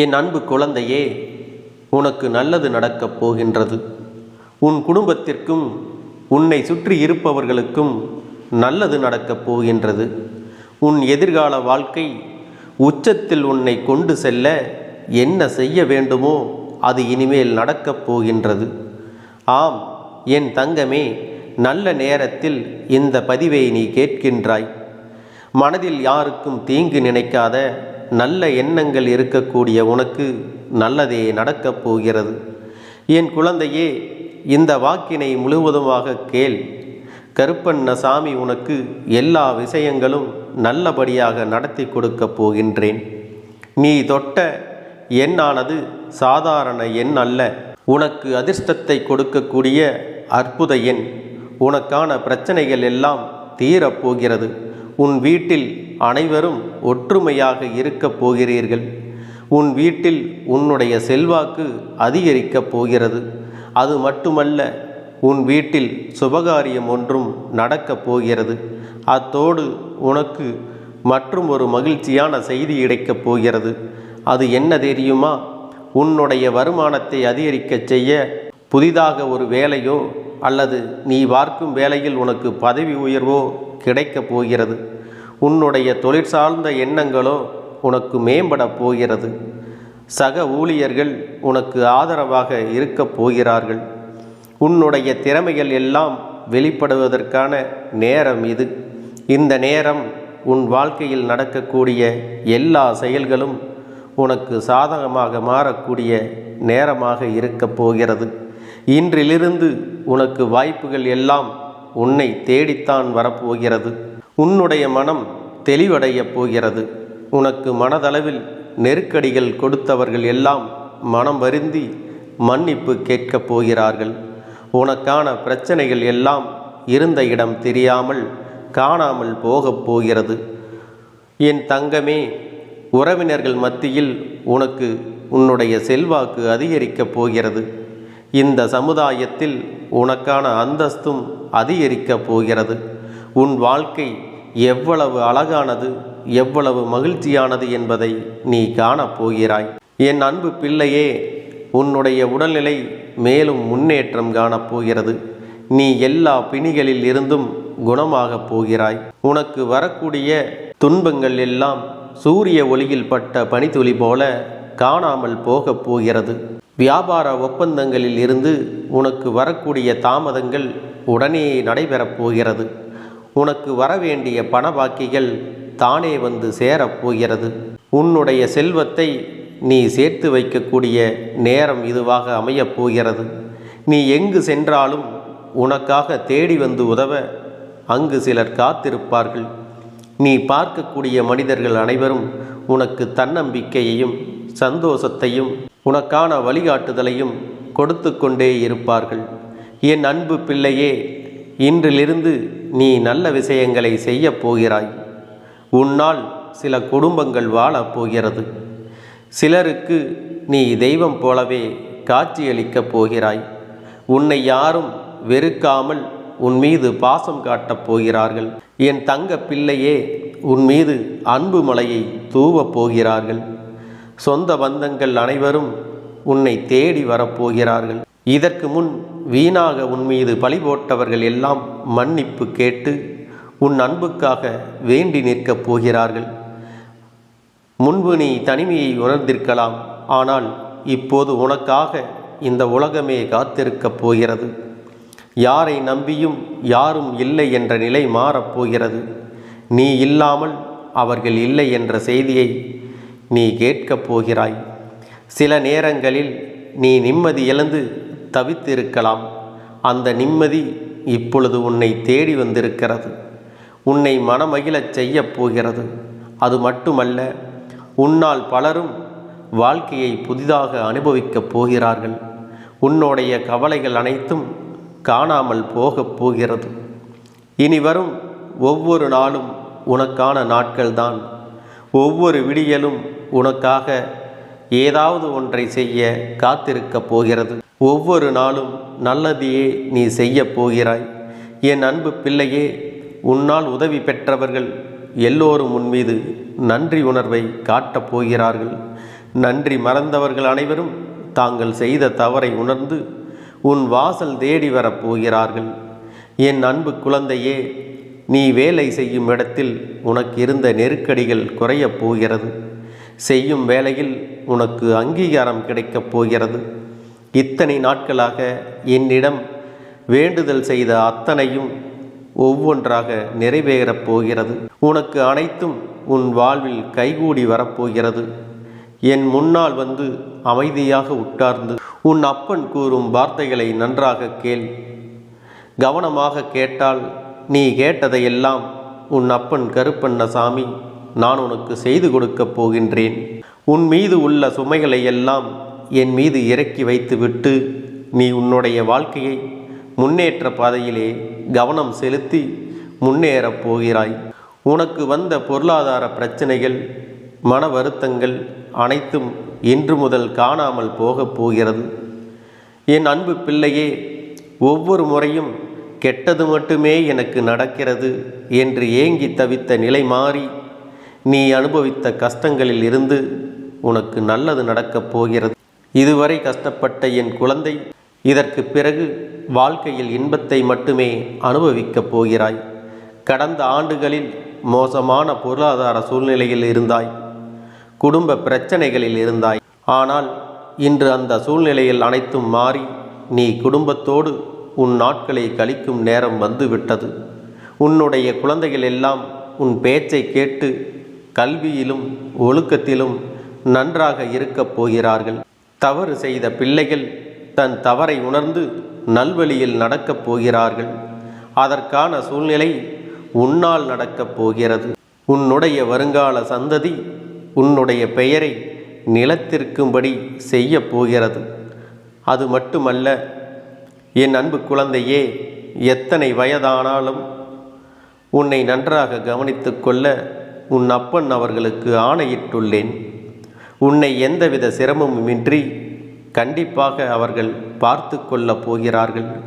என் அன்பு குழந்தையே உனக்கு நல்லது நடக்கப் போகின்றது. உன் குடும்பத்திற்கும் உன்னை சுற்றி இருப்பவர்களுக்கும் நல்லது நடக்கப் போகின்றது. உன் எதிர்கால வாழ்க்கை உச்சத்தில் உன்னை கொண்டு செல்ல என்ன செய்ய வேண்டுமோ அது இனிமேல் நடக்கப் போகின்றது. ஆம் என் தங்கமே நல்ல நேரத்தில் இந்த பதிவை நீ கேட்கின்றாய். மனதில் யாருக்கும் தீங்கு நினைக்காத நல்ல எண்ணங்கள் இருக்கக்கூடிய உனக்கு நல்லதே நடக்கப் போகிறது. என் குழந்தையே இந்த வாக்கினை முழுவதுமாக கேள். கருப்பண்ண சாமி உனக்கு எல்லா விஷயங்களும் நல்லபடியாக நடத்தி கொடுக்கப் போகின்றேன். நீ தொட்ட எண்ணானது சாதாரண எண் அல்ல. உனக்கு அதிர்ஷ்டத்தை கொடுக்கக்கூடிய அற்புத எண். உனக்கான பிரச்சனைகள் எல்லாம் தீரப்போகிறது உன் வீட்டில் அனைவரும் ஒற்றுமையாக இருக்கப் போகிறீர்கள். உன் வீட்டில் உன்னுடைய செல்வாக்கு அதிகரிக்கப் போகிறது. அது மட்டுமல்ல உன் வீட்டில் சுபகாரியம் ஒன்றும் நடக்கப் போகிறது. அத்தோடு உனக்கு மற்றும் ஒரு மகிழ்ச்சியான செய்தி கிடைக்கப் போகிறது. அது என்ன தெரியுமா? உன்னுடைய வருமானத்தை அதிகரிக்கச் செய்ய புதிதாக ஒரு வேலையோ அல்லது நீ பார்க்கும் வேலையில் உனக்கு பதவி உயர்வோ கிடைக்கப் போகிறது. உன்னுடைய தொழிற்சார்ந்த எண்ணங்களோ உனக்கு மேம்படப் போகிறது. சக ஊழியர்கள் உனக்கு ஆதரவாக இருக்கப் போகிறார்கள். உன்னுடைய திறமைகள் எல்லாம் வெளிப்படுவதற்கான நேரம் இது. இந்த நேரம் உன் வாழ்க்கையில் நடக்கக்கூடிய எல்லா செயல்களும் உனக்கு சாதகமாக மாறக்கூடிய நேரமாக இருக்கப் போகிறது. இன்றிலிருந்து உனக்கு வாய்ப்புகள் எல்லாம் உன்னை தேடித்தான் வரப்போகிறது உன்னுடைய மனம் தெளிவடையப் போகிறது. உனக்கு மனதளவில் நெருக்கடிகள் கொடுத்தவர்கள் எல்லாம் மனம் வருந்தி மன்னிப்பு கேட்கப் போகிறார்கள். உனக்கான பிரச்சனைகள் எல்லாம் இருந்த இடம் தெரியாமல் காணாமல் போகப் போகிறது. என் தங்கமே உறவினர்கள் மத்தியில் உனக்கு உன்னுடைய செல்வாக்கு அதிகரிக்கப் போகிறது. இந்த சமுதாயத்தில் உனக்கான அந்தஸ்தும் அதிகரிக்கப் போகிறது. உன் வாழ்க்கை எவ்வளவு அழகானது எவ்வளவு மகிழ்ச்சியானது என்பதை நீ காணப் போகிறாய். என் அன்பு பிள்ளையே உன்னுடைய உடல்நிலை மேலும் முன்னேற்றம் காணப்போகிறது நீ எல்லா பிணிகளில் இருந்தும் குணமாகப் போகிறாய். உனக்கு வரக்கூடிய துன்பங்கள் எல்லாம் சூரிய ஒளியில் பட்ட பனித்துளி போல காணாமல் போகப் போகிறது. வியாபார ஒப்பந்தங்களில் இருந்து உனக்கு வரக்கூடிய தாமதங்கள் உடனே நடைபெறப் போகிறது. உனக்கு வரவேண்டிய பண பாக்கிகள் தானே வந்து சேரப்போகிறது. உன்னுடைய செல்வத்தை நீ சேர்த்து வைக்கக்கூடிய நேரம் இதுவாக அமையப் போகிறது நீ எங்கு சென்றாலும் உனக்காக தேடி வந்து உதவ அங்கு சிலர் காத்திருப்பார்கள். நீ பார்க்கக்கூடிய மனிதர்கள் அனைவரும் உனக்கு தன்னம்பிக்கையையும் சந்தோஷத்தையும் உனக்கான வழிகாட்டுதலையும் கொடுத்து கொண்டே இருப்பார்கள். என் அன்பு பிள்ளையே இன்றிலிருந்து நீ நல்ல விஷயங்களை செய்யப் போகிறாய். உன்னால் சில குடும்பங்கள் வாழப் போகிறது. சிலருக்கு நீ தெய்வம் போலவே காட்சியளிக்கப் போகிறாய். உன்னை யாரும் வெறுக்காமல் உன் மீது பாசம் காட்டப் போகிறார்கள். என் தங்க பிள்ளையே உன் மீது அன்பு மலையை தூவப் போகிறார்கள். சொந்த பந்தங்கள் அனைவரும் உன்னை தேடி வரப்போகிறார்கள் இதற்கு முன் வீணாக உன் மீது பழி போட்டவர்கள் எல்லாம் மன்னிப்பு கேட்டு உன் அன்புக்காக வேண்டி நிற்கப் போகிறார்கள். முன்பு நீ தனிமையை உணர்ந்திருக்கலாம் ஆனால் இப்போது உனக்காக இந்த உலகமே காத்திருக்கப் போகிறது. யாரை நம்பியும் யாரும் இல்லை என்ற நிலை மாறப்போகிறது நீ இல்லாமல் அவர்கள் இல்லை என்ற செய்தியை நீ கேட்கப் போகிறாய். சில நேரங்களில் நீ நிம்மதி இழந்து தவித்திருக்கலாம். அந்த நிம்மதி இப்பொழுது உன்னை தேடி வந்திருக்கிறது. உன்னை மனமகிழச் செய்யப் போகிறது. அது மட்டுமல்ல உன்னால் பலரும் வாழ்க்கையை புதிதாக அனுபவிக்கப் போகிறார்கள். உன்னுடைய கவலைகள் அனைத்தும் காணாமல் போகப் போகிறது. இனி வரும் ஒவ்வொரு நாளும் உனக்கான நாட்கள்தான். ஒவ்வொரு விடியலும் உனக்காக ஏதாவது ஒன்றை செய்ய காத்திருக்கப் போகிறது. ஒவ்வொரு நாளும் நல்லதையே நீ செய்ய போகிறாய். என் அன்பு பிள்ளையே உன்னால் உதவி பெற்றவர்கள் எல்லோரும் உன் மீது நன்றி உணர்வை காட்டப் போகிறார்கள். நன்றி மறந்தவர்கள் அனைவரும் தாங்கள் செய்த தவறை உணர்ந்து உன் வாசல் தேடி வரப் போகிறார்கள். என் அன்பு குழந்தையே நீ வேலை செய்யும் இடத்தில் உனக்கு இருந்த நெருக்கடிகள் குறையப் போகிறது. செய்யும் வேலையில் உனக்கு அங்கீகாரம் கிடைக்கப் போகிறது. இத்தனை நாட்களாக என்னிடம் வேண்டுதல் செய்த அத்தனையும் ஒவ்வொன்றாக நிறைவேறப் போகிறது. உனக்கு அனைத்தும் உன் வாழ்வில் கைகூடி வரப்போகிறது என் முன்னால் வந்து அமைதியாக உட்கார்ந்து உன் அப்பன் கூறும் வார்த்தைகளை நன்றாக கேள். கவனமாக கேட்டால் நீ கேட்டதையெல்லாம் உன் அப்பன் கருப்பண்ணசாமி நான் உனக்கு செய்து கொடுக்கப் போகின்றேன். உன் மீது உள்ள சுமைகளை எல்லாம் என் மீது இறக்கி வைத்துவிட்டு நீ உன்னுடைய வாழ்க்கையை முன்னேற்ற பாதையிலே கவனம் செலுத்தி முன்னேறப் போகிறாய். உனக்கு வந்த பொருளாதார பிரச்சனைகள் மன வருத்தங்கள் அனைத்தும் இன்று முதல் காணாமல் போகப் போகிறது. என் அன்பு பிள்ளையே ஒவ்வொரு முறையும் கெட்டது மட்டுமே எனக்கு நடக்கிறது என்று ஏங்கி தவித்த நிலை மாறி நீ அனுபவித்த கஷ்டங்களில் இருந்து உனக்கு நல்லது நடக்கப் போகிறது. இதுவரை கஷ்டப்பட்ட என் குழந்தை இதற்கு பிறகு வாழ்க்கையில் இன்பத்தை மட்டுமே அனுபவிக்கப் போகிறாய். கடந்த ஆண்டுகளில் மோசமான பொருளாதார சூழ்நிலையில் இருந்தாய். குடும்ப பிரச்சனைகளில் இருந்தாய். ஆனால் இன்று அந்த சூழ்நிலையில் அனைத்தும் மாறி நீ குடும்பத்தோடு உன் நாட்களை கழிக்கும் நேரம் வந்துவிட்டது. உன்னுடைய குழந்தைகள் எல்லாம் உன் பேச்சை கேட்டு கல்வியிலும் ஒழுக்கத்திலும் நன்றாக இருக்கப் போகிறார்கள். தவறு செய்த பிள்ளைகள் தன் தவறை உணர்ந்து நல்வழியில் நடக்கப் போகிறார்கள். அதற்கான சூழ்நிலை உன்னால் நடக்கப் போகிறது. உன்னுடைய வருங்கால சந்ததி உன்னுடைய பெயரை நிலத்திற்கும்படி செய்ய போகிறது. அது மட்டுமல்ல என் அன்பு குழந்தையே எத்தனை வயதானாலும் உன்னை நன்றாக கவனித்துக்கொள்ள உன் அப்பன் அவர்களுக்கு ஆணையிட்டுள்ளேன். உன்னை எந்தவித சிரமமுமின்றி கண்டிப்பாக அவர்கள் பார்த்து கொள்ளப் போகிறார்கள்.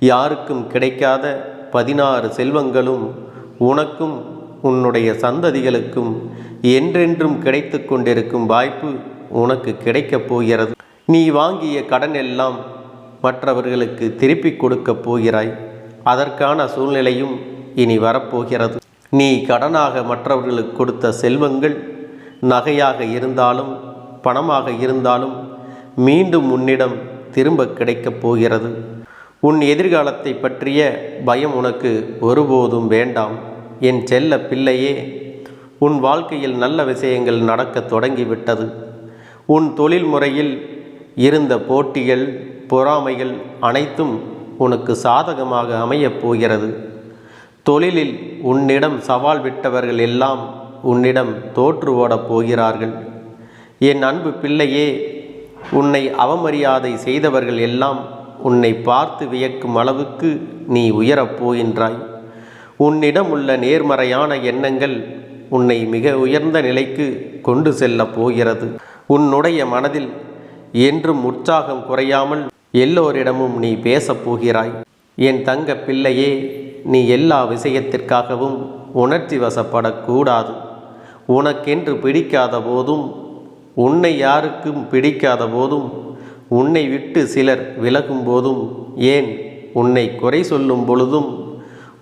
யாருக்கும் கிடைக்காத பதினாறு செல்வங்களும் உனக்கும் உன்னுடைய சந்ததிகளுக்கும் என்றென்றும் கிடைத்து கொண்டிருக்கும் வாய்ப்பு உனக்கு கிடைக்கப் போகிறது. நீ வாங்கிய கடன் எல்லாம் மற்றவர்களுக்கு திருப்பி கொடுக்கப் போகிறாய். அதற்கான சூழ்நிலையும் இனி வரப்போகிறது. நீ கடனாக மற்றவர்களுக்கு கொடுத்த செல்வங்கள் நகையாக இருந்தாலும் பணமாக இருந்தாலும் மீண்டும் உன்னிடம் திரும்ப கிடைக்கப் போகிறது. உன் எதிர்காலத்தை பற்றிய பயம் உனக்கு ஒருபோதும் வேண்டாம். என் செல்ல பிள்ளையே உன் வாழ்க்கையில் நல்ல விஷயங்கள் நடக்கத் தொடங்கிவிட்டது. உன் தொழில் முறையில் இருந்த போட்டிகள் பொறாமைகள் அனைத்தும் உனக்கு சாதகமாக அமையப் போகிறது. தொழிலில் உன்னிடம் சவால் விட்டவர்கள் எல்லாம் உன்னிடம் தோற்று ஓடப் போகிறார்கள். என் அன்பு பிள்ளையே உன்னை அவமரியாதை செய்தவர்கள் எல்லாம் உன்னை பார்த்து வியக்கும் அளவுக்கு நீ உயரப் போகின்றாய் உன்னிடம் உள்ள நேர்மறையான எண்ணங்கள் உன்னை மிக உயர்ந்த நிலைக்கு கொண்டு செல்லப் போகிறது. உன்னுடைய மனதில் என்றும் உற்சாகம் குறையாமல் எல்லோரிடமும் நீ பேசப் போகிறாய். என் தங்க பிள்ளையே நீ எல்லா விஷயத்திற்காகவும் உணர்ச்சி வசப்படக்கூடாது. உனக்கென்று பிடிக்காத போதும் உன்னை யாருக்கும் பிடிக்காத போதும் உன்னை விட்டு சிலர் விலகும் போதும் ஏன் உன்னை குறை சொல்லும் பொழுதும்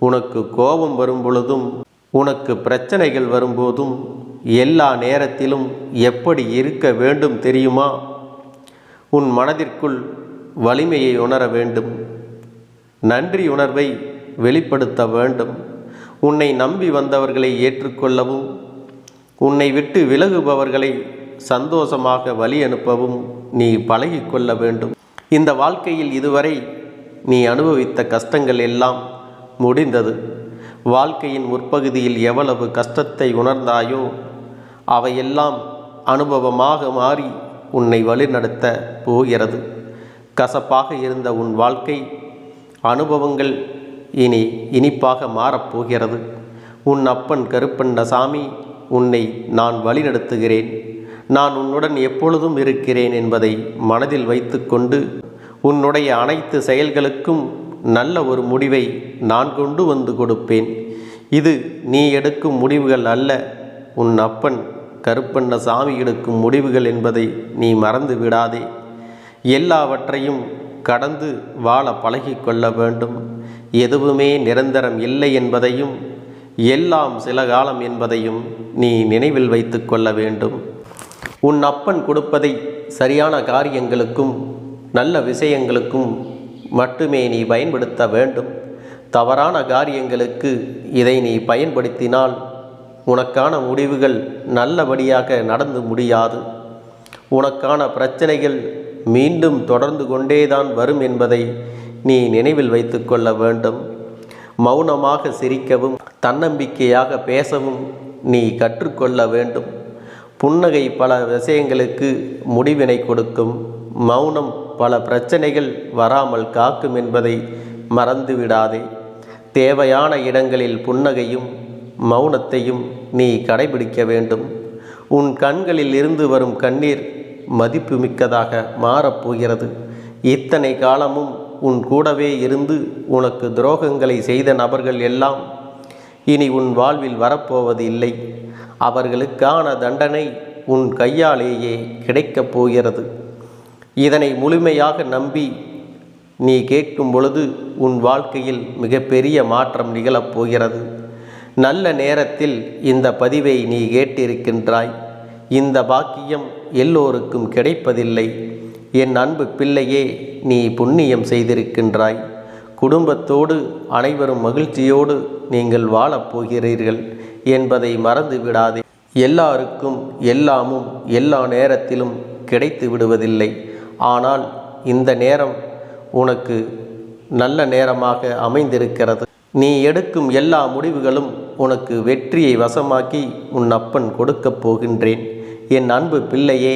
உனக்கு கோபம் வரும் பொழுதும் உனக்கு பிரச்சனைகள் வரும்போதும் எல்லா நேரத்திலும் எப்படி இருக்க வேண்டும் தெரியுமா? உன் மனதிற்குள் வலிமையை உணர வேண்டும். நன்றி உணர்வை வெளிப்படுத்த வேண்டும். உன்னை நம்பி வந்தவர்களை ஏற்றுக்கொள்ளவும் உன்னை விட்டு விலகுபவர்களை சந்தோஷமாக வழி அனுப்பவும் நீ பழகிக்கொள்ள வேண்டும். இந்த வாழ்க்கையில் இதுவரை நீ அனுபவித்த கஷ்டங்கள் எல்லாம் முடிந்தது. வாழ்க்கையின் முற்பகுதியில் எவ்வளவு கஷ்டத்தை உணர்ந்தாயோ அவையெல்லாம் அனுபவமாக மாறி உன்னை வழிநடத்த போகிறது. கசப்பாக இருந்த உன் வாழ்க்கை அனுபவங்கள் இனி இனிப்பாக மாறப்போகிறது. உன் அப்பன் கருப்பண்ணசாமி உன்னை நான் வழிநடத்துகிறேன். நான் உன்னுடன் எப்பொழுதும் இருக்கிறேன் என்பதை மனதில் வைத்துக்கொண்டு உன்னுடைய அனைத்து செயல்களுக்கும் நல்ல ஒரு முடிவை நான் கொண்டு வந்து கொடுப்பேன். இது நீ எடுக்கும் முடிவுகள் அல்ல. உன் அப்பன் கருப்பண்ண சாமி எடுக்கும் முடிவுகள் என்பதை நீ மறந்து விடாதே. எல்லாவற்றையும் கடந்து வாழ பழகிக்கொள்ள வேண்டும். எதுவுமே நிரந்தரம் இல்லை என்பதையும் எல்லாம் சில காலம் என்பதையும் நீ நினைவில் வைத்து கொள்ள வேண்டும். உன் அப்பன் கொடுப்பதை சரியான காரியங்களுக்கும் நல்ல விஷயங்களுக்கும் மட்டுமே நீ பயன்படுத்த வேண்டும். தவறான காரியங்களுக்கு இதை நீ பயன்படுத்தினால் உனக்கான முடிவுகள் நல்லபடியாக நடந்து முடியாது. உனக்கான பிரச்சனைகள் மீண்டும் தொடர்ந்து கொண்டேதான் வரும் என்பதை நீ நினைவில் வைத்து கொள்ள வேண்டும். மௌனமாக சிரிக்கவும் தன்னம்பிக்கையாக பேசவும் நீ கற்றுக்கொள்ள வேண்டும். புன்னகை பல விஷயங்களுக்கு முடிவினை கொடுக்கும். மௌனம் பல பிரச்சனைகள் வராமல் காக்கும் என்பதை மறந்துவிடாதே. தேவையான இடங்களில் புன்னகையும் மௌனத்தையும் நீ கடைபிடிக்க வேண்டும். உன் கண்களில் இருந்து வரும் கண்ணீர் மதிப்புமிக்கதாக மாறப்போகிறது இத்தனை காலமும் உன் கூடவே இருந்து உனக்கு துரோகங்களை செய்த நபர்கள் எல்லாம் இனி உன் வாழ்வில் வரப்போவது இல்லை. அவர்களுக்கான தண்டனை உன் கையாலேயே கிடைக்கப் போகிறது. இதனை முழுமையாக நம்பி நீ கேட்கும் பொழுது உன் வாழ்க்கையில் மிகப்பெரிய மாற்றம் நிகழப் போகிறது. நல்ல நேரத்தில் இந்த பதிவை நீ கேட்டிருக்கின்றாய். இந்த பாக்கியம் எல்லோருக்கும் கிடைப்பதில்லை. என் அன்பு பிள்ளையே நீ புண்ணியம் செய்திருக்கின்றாய். குடும்பத்தோடு அனைவரும் மகிழ்ச்சியோடு நீங்கள் வாழப் போகிறீர்கள் என்பதை மறந்து விடாதே எல்லாருக்கும் எல்லாமும் எல்லா நேரத்திலும் கிடைத்து விடுவதில்லை. ஆனால் இந்த நேரம் உனக்கு நல்ல நேரமாக அமைந்திருக்கிறது. நீ எடுக்கும் எல்லா முடிவுகளும் உனக்கு வெற்றியை வசமாக்கி உன் அப்பன் கொடுக்கப் போகின்றேன். என் அன்பு பிள்ளையே